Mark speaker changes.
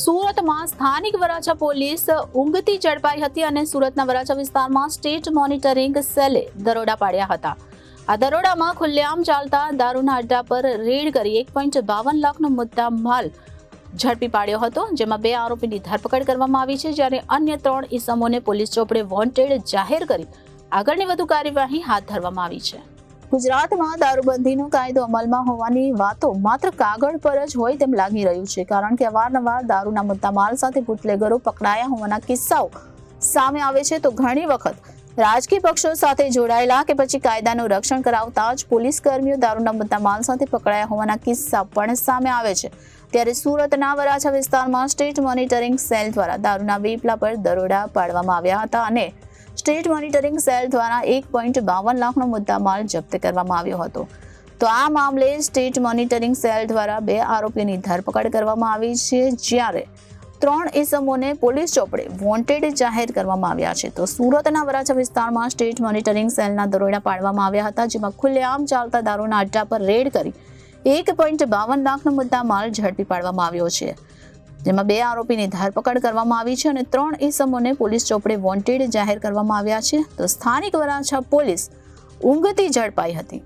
Speaker 1: સુરતમાં સ્થાનિક વરાછા પોલીસ ઊંઘતી ઝડપાઈ હતી અને સુરતના વરાછા વિસ્તારમાં સ્ટેટ મોનિટરિંગ સેલે દરોડા પાડ્યા હતા. આ દરોડામાં ખુલ્લેઆમ ચાલતા દારૂના અડ્ડા પર રેડ કરી એક પોઈન્ટ બાવન લાખનો મુદ્દા માલ ઝડપી પાડ્યો હતો, જેમાં બે આરોપીની ધરપકડ કરવામાં આવી છે, જ્યારે અન્ય ત્રણ ઈસમોને પોલીસ ચોપડે વોન્ટેડ જાહેર કરી આગળની વધુ કાર્યવાહી હાથ ધરવામાં આવી છે. ગુજરાતમાં દારૂબંધીનો કાયદો અમલમાં હોવાની વાતો માત્ર કાગળ પર જ હોય તેમ લાગી રહ્યું છે, કારણ કે અવારનવાર દારૂના મુદ્દામાલ સાથે બુટલેગરો પકડાયા હોવાના કિસ્સાઓ સામે આવે છે તો ઘણી વખત રાજકીય પક્ષો સાથે જોડાયેલા કે પછી કાયદાનું રક્ષણ કરાવતા જ પોલીસ કર્મીઓ દારૂના મુદ્દામાલ સાથે પકડાયા હોવાના કિસ્સા પણ સામે આવે છે. ત્યારે સુરતના વરાછા વિસ્તારમાં સ્ટેટ મોનિટરિંગ સેલ દ્વારા દારૂના વેપલા પર દરોડા પાડવામાં આવ્યા હતા અને સ્ટેટ મોનિટરિંગ સેલ દ્વારા એક પોઈન્ટ બાવન લાખનો મુદ્દામાલ જપ્ત કરવામાં આવ્યો હતો. તો આ મામલે સ્ટેટ મોનિટરિંગ સેલ દ્વારા બે આરોપીઓની ધરપકડ કરવામાં આવી છે, જ્યારે ત્રણ ઇસમોને પોલીસ ચોપડે વોન્ટેડ જાહેર કરવામાં આવ્યા છે. તો સુરતના વરાછા વિસ્તારમાં સ્ટેટ મોનિટરિંગ સેલના દરોડા પાડવામાં આવ્યા હતા, જેમાં ખુલ્લેઆમ ચાલતા દારૂના અડ્ડા પર રેડ કરી એક પોઈન્ટ બાવન લાખનો મુદ્દા માલ ઝડપી પાડવામાં આવ્યો છે. જેમાં બે આરોપીની ધરપકડ કરવામાં આવી છે અને ત્રણ ઇસમોને પોલીસ ચોપડે વોન્ટેડ જાહેર કરવામાં આવ્યા છે. તો સ્થાનિક વરાછા પોલીસ ઊંઘતી ઝડપાઈ હતી.